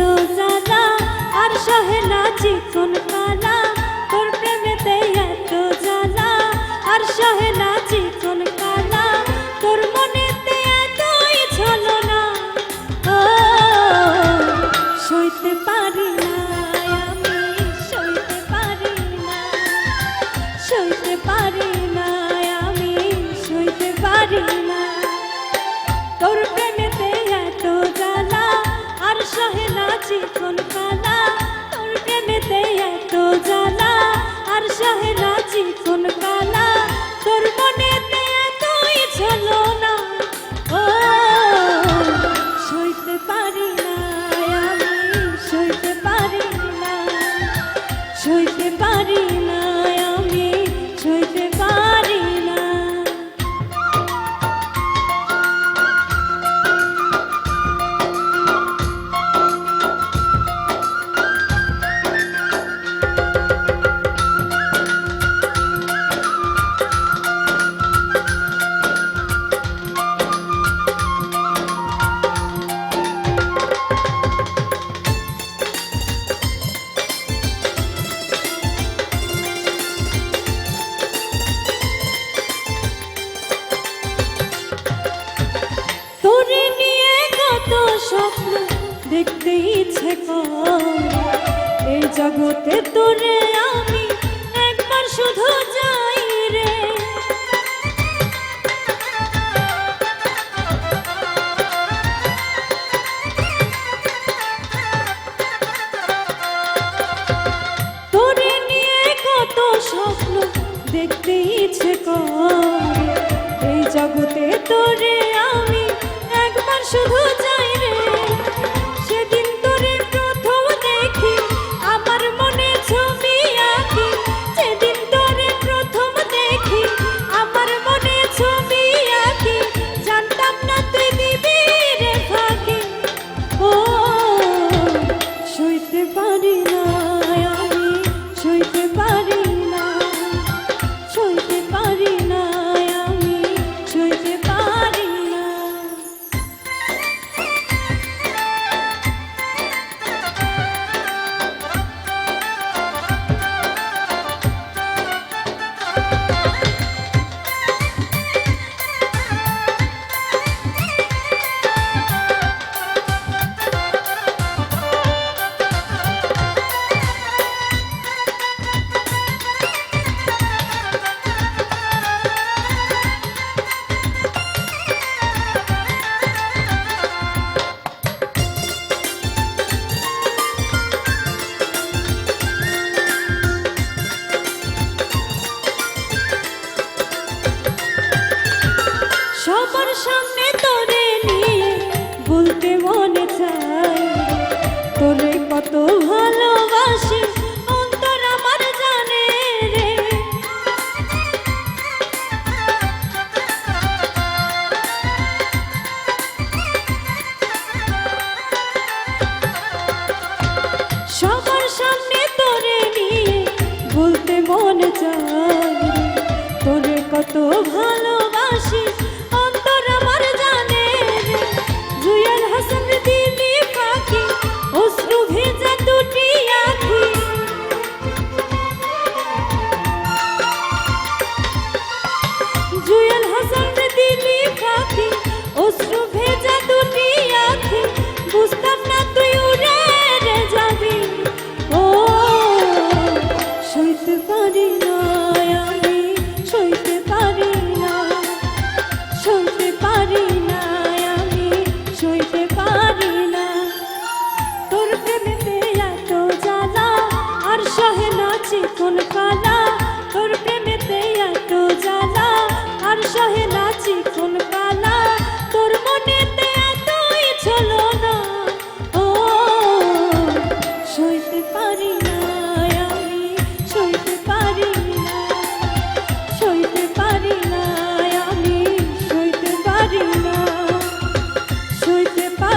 তো জ্বালা আর সহে না চিকন কালা, তোর প্রেমেতে এত জ্বালা। আর সহে না চিকন কালা, তোর মনেতে ও, সইতে পারি আমি, সইতে পারি না। সইতে পারি না আমি, সইতে পারি না। তোর দেখতে ইচ্ছে এই জগতে তোরে আমি একবার শুধু যাই রে। তোরে নিয়ে কত স্বপ্ন দেখতে ইচ্ছে এই জগতে তোরে আমি একবার শুধু যাই তোরে কত ভালোবাসি, অন্তর আমার জানে রে। সবার সামনে তোরে নিয়ে বলতে মনে চায় তোরে কত ভালো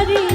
हरी